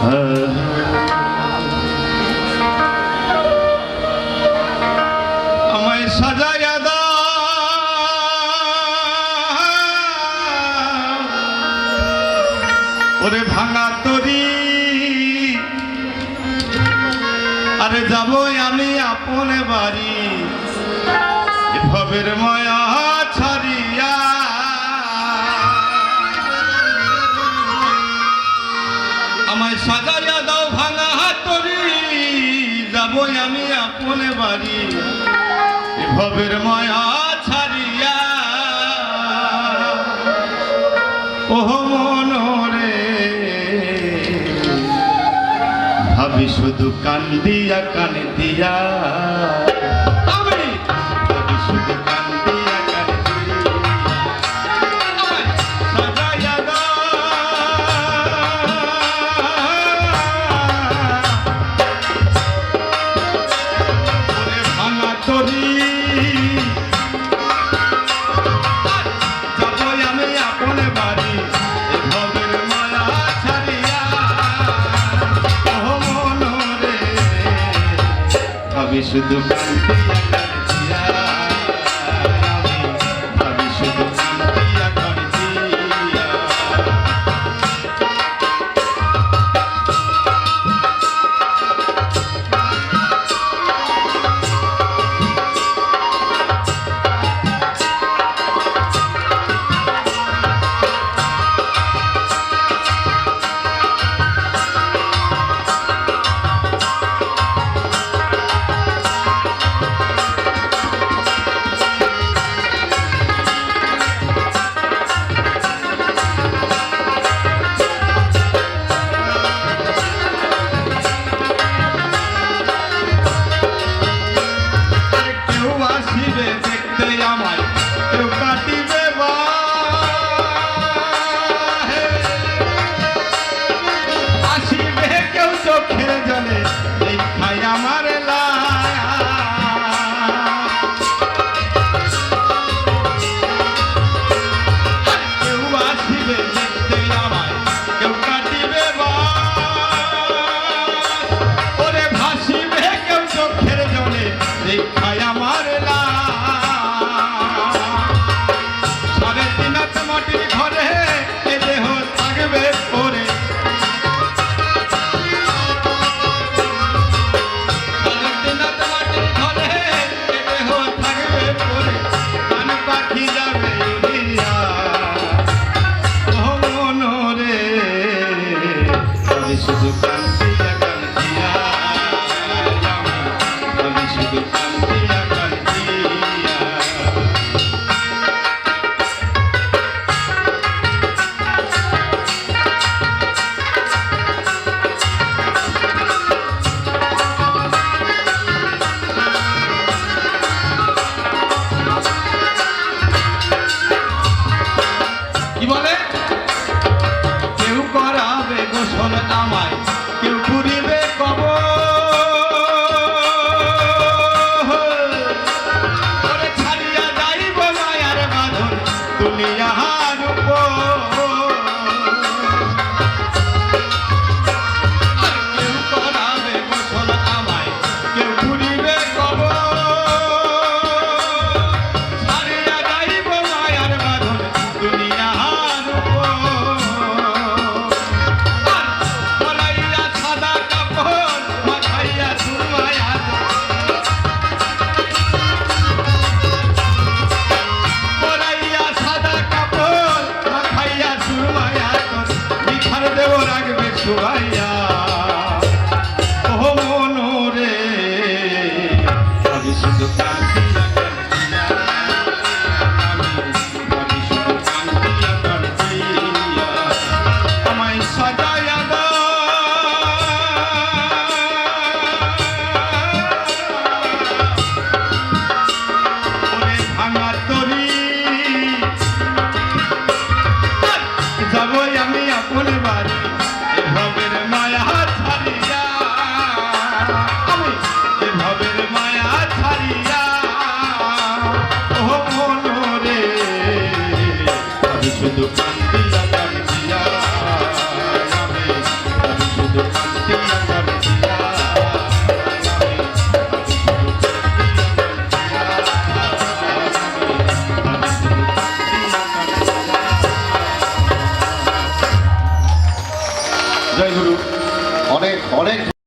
হ্যাঁ। আমায় সাজায়া দা ভাঙা আরে যাব আমি আপন বাড়ি। ভবের মায়া আমায় সাজাইয়া দাও, ভাঙা হাতরি যাব আমি আপনে বাড়ি। ভবের মায়া ছাড়িয়া। ওহ মনরে। ভাবি শুধু কান দিয়া কান দিয়া। আমি শুধু Come on, come. আমার তরি। যাব আমি আপন বাড়ি ভবের মায়া ছাড়িয়া। আমি ভবের মায়া ছাড়িয়া। ও মন রে আমি